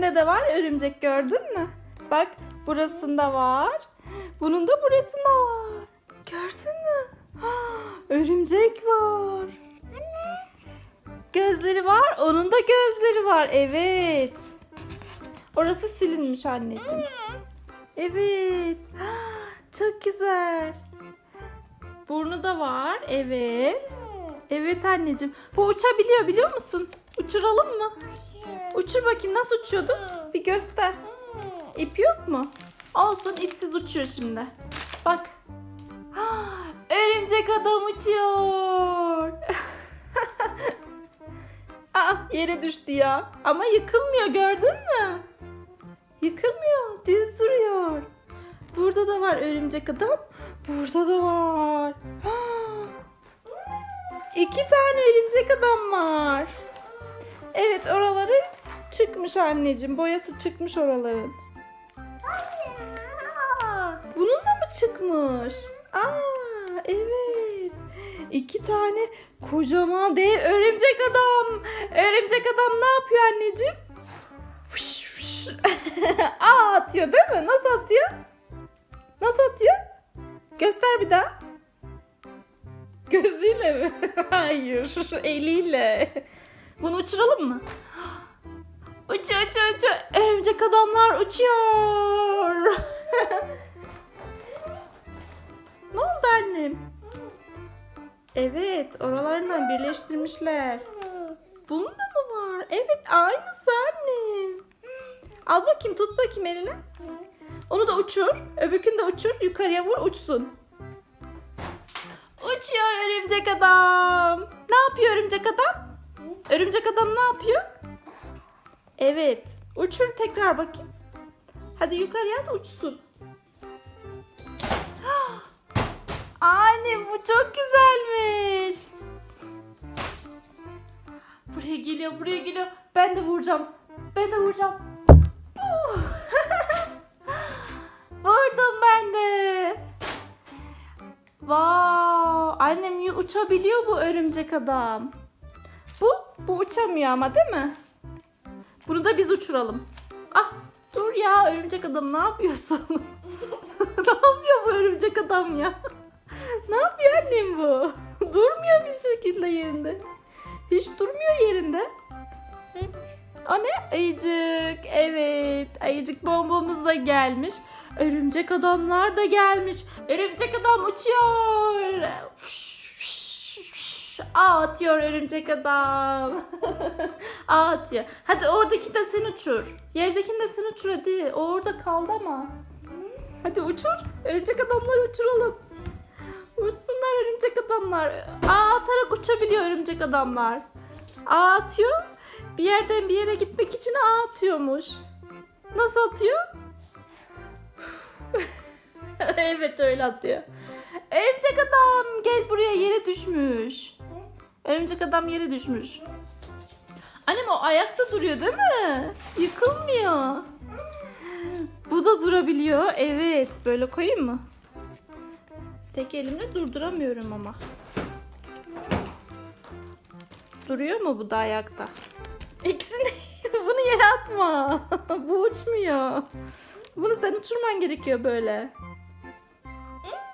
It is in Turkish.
ikisinde de var örümcek gördün mü? Bak burasında var. Bunun da burasında var. Gördün mü? Örümcek var. Gözleri var. Onun da gözleri var. Evet. Orası silinmiş anneciğim. Evet. Çok güzel. Burnu da var. Evet. Evet anneciğim. Bu uçabiliyor biliyor musun? Uçuralım mı? Uçur bakayım nasıl uçuyordu? Bir göster. İp yok mu? Olsun ipsiz uçuyor şimdi. Bak. Örümcek adam uçuyor. Aa, yere düştü ya. Ama yıkılmıyor gördün mü? Yıkılmıyor. Düz duruyor. Burada da var örümcek adam. Burada da var. İki tane örümcek adam var. Evet oraları çıkmış anneciğim. Boyası çıkmış oraların. Bunun da mı çıkmış? Aa evet. İki tane kocaman dev örümcek adam. Örümcek adam ne yapıyor anneciğim? Fış fış. Aa atıyor değil mi? Nasıl atıyor? Nasıl atıyor? Göster bir daha. Gözüyle mi? Hayır, eliyle. Bunu uçuralım mı? Uçuyor, uçuyor, uçuyor. Örümcek adamlar uçuyor. ne oldu annem? Evet, oralarından birleştirmişler. Bunun da mı var? Evet, aynısı annem. Al bakayım, tut bakayım eline. Onu da uçur. Öbürkünü de uçur. Yukarıya vur, uçsun. Uçuyor örümcek adam. Ne yapıyor örümcek adam? Örümcek adam ne yapıyor? Evet. Uçur tekrar bakayım. Hadi yukarıya at uçsun. Anne bu çok güzelmiş. Buraya geliyor, buraya geliyor. Ben de vuracağım. Ben de vuracağım. Vurdum ben de. Wow, annem uçabiliyor bu örümcek adam. Bu, bu uçamıyor ama değil mi? Bunu da biz uçuralım. Ah, dur ya örümcek adam ne yapıyorsun? ne yapıyor bu örümcek adam ya? ne yapıyor annem bu? Durmuyor bir şekilde yerinde. Hiç durmuyor yerinde. O ne? Ayıcık. Evet. Ayıcık bombamız da gelmiş. Örümcek adamlar da gelmiş. Örümcek adam uçuyor. Ağ atıyor örümcek adam. Ağ atıyor. Hadi oradaki de sen uçur. Yerdekini de sen uçur hadi. O orada kaldı ama. Hadi uçur. Örümcek adamları uçuralım. Uçsunlar örümcek adamlar. Ağ atarak uçabiliyor örümcek adamlar. Ağ atıyor. Bir yerden bir yere gitmek için ağ atıyormuş. Nasıl atıyor? evet öyle atıyor. Örümcek adam gel buraya yere düşmüş. Örümcek adam yere düşmüş. Annem o ayakta duruyor değil mi? Yıkılmıyor. Bu da durabiliyor. Evet. Böyle koyayım mı? Tek elimle durduramıyorum ama. Duruyor mu bu da ayakta? İkisini bunu yere atma. bu uçmuyor. Bunu sen uçurman gerekiyor böyle.